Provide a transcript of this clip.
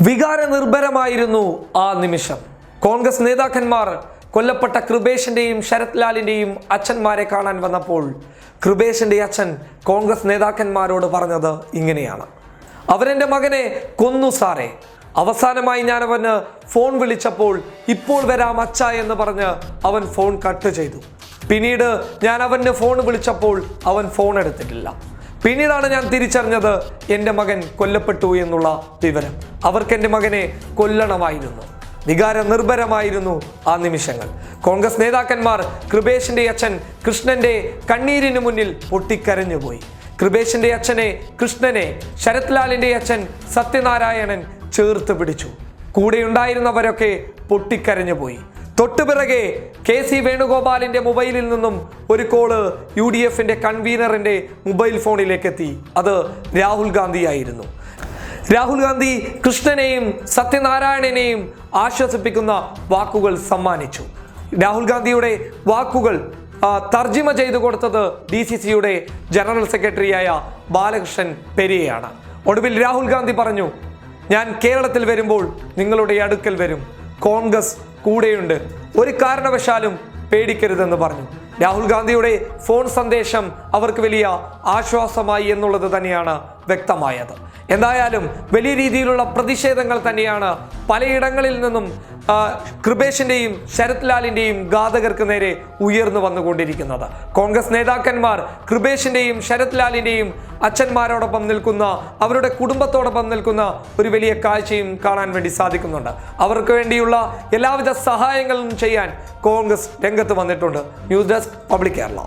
വികാര നിർഭരമായിരുന്നു ആ നിമിഷം. കോൺഗ്രസ് നേതാക്കന്മാർ കൊല്ലപ്പെട്ട കൃപേഷിന്റെയും ശരത് ലാലിന്റെയും അച്ഛന്മാരെ കാണാൻ വന്നപ്പോൾ കൃപേഷിന്റെ അച്ഛൻ കോൺഗ്രസ് നേതാക്കന്മാരോട് പറഞ്ഞത് ഇങ്ങനെയാണ്. അവരെന്റെ മകനെ കൊന്നു സാറേ. അവസാനമായി ഞാൻ അവന് ഫോൺ വിളിച്ചപ്പോൾ ഇപ്പോൾ വരാം അച്ഛ എന്ന് പറഞ്ഞ് അവൻ ഫോൺ കട്ട് ചെയ്തു. പിന്നീട് ഞാൻ അവന് ഫോൺ വിളിച്ചപ്പോൾ അവൻ ഫോൺ എടുത്തിട്ടില്ല. പിന്നീടാണ് ഞാൻ തിരിച്ചറിഞ്ഞത് എന്റെ മകൻ കൊല്ലപ്പെട്ടു എന്നുള്ള വിവരം. അവർക്ക് എന്റെ മകനെ കൊല്ലണമായിരുന്നു. വികാര നിർഭരമായിരുന്നു ആ നിമിഷങ്ങൾ. കോൺഗ്രസ് നേതാക്കന്മാർ കൃപേഷിന്റെ അച്ഛൻ കൃഷ്ണന്റെ കണ്ണീരിന് മുന്നിൽ പൊട്ടിക്കരഞ്ഞുപോയി. കൃപേഷിന്റെ അച്ഛനെ കൃഷ്ണനെ ശരത് ലാലിന്റെ അച്ഛൻ സത്യനാരായണൻ ചേർത്ത് പിടിച്ചു. കൂടെയുണ്ടായിരുന്നവരൊക്കെ പൊട്ടിക്കരഞ്ഞുപോയി. തൊട്ടുപിറകെ കെ സി വേണുഗോപാലിന്റെ മൊബൈലിൽ നിന്നും ഒരു കോൾ യു ഡി എഫിന്റെ കൺവീനറിന്റെ മൊബൈൽ ഫോണിലേക്ക് എത്തി അത് രാഹുൽ ഗാന്ധിയായിരുന്നു. രാഹുൽ ഗാന്ധി കൃഷ്ണനെയും സത്യനാരായണനെയും ആശ്വസിപ്പിക്കുന്ന വാക്കുകൾ സമ്മാനിച്ചു. രാഹുൽ ഗാന്ധിയുടെ വാക്കുകൾ തർജിമ ചെയ്തു കൊടുത്തത് ഡി സി സിയുടെ ജനറൽ സെക്രട്ടറിയായ ബാലകൃഷ്ണൻ പെരിയയാണ്. ഒടുവിൽ രാഹുൽ ഗാന്ധി പറഞ്ഞു ഞാൻ കേരളത്തിൽ വരുമ്പോൾ നിങ്ങളുടെ അടുക്കൽ വരും. കോൺഗ്രസ് കൂടെയുണ്ട്. ഒരു കാരണവശാലും പേടിക്കരുതെന്ന് പറഞ്ഞു. രാഹുൽ ഗാന്ധിയുടെ ഫോൺ സന്ദേശം അവർക്ക് വലിയ ആശ്വാസമായി എന്നുള്ളത് തന്നെയാണ് വ്യക്തമായത്. എന്തായാലും വലിയ രീതിയിലുള്ള പ്രതിഷേധങ്ങൾ തന്നെയാണ് പലയിടങ്ങളിൽ നിന്നും കൃപേഷിന്റെയും ശരത് ലാലിന്റെയും ഘാതകർക്ക് നേരെ ഉയർന്നു വന്നുകൊണ്ടിരിക്കുന്നത്. കോൺഗ്രസ് നേതാക്കന്മാർ കൃപേഷിന്റെയും ശരത് ലാലിന്റെയും അച്ഛന്മാരോടൊപ്പം നിൽക്കുന്ന അവരുടെ കുടുംബത്തോടൊപ്പം നിൽക്കുന്ന ഒരു വലിയ കാഴ്ചയും കാണാൻ വേണ്ടി സാധിക്കുന്നുണ്ട്. അവർക്ക് വേണ്ടിയുള്ള എല്ലാവിധ സഹായങ്ങളും ചെയ്യാൻ കോൺഗ്രസ് രംഗത്ത് വന്നിട്ടുണ്ട്. News desk public Kerala.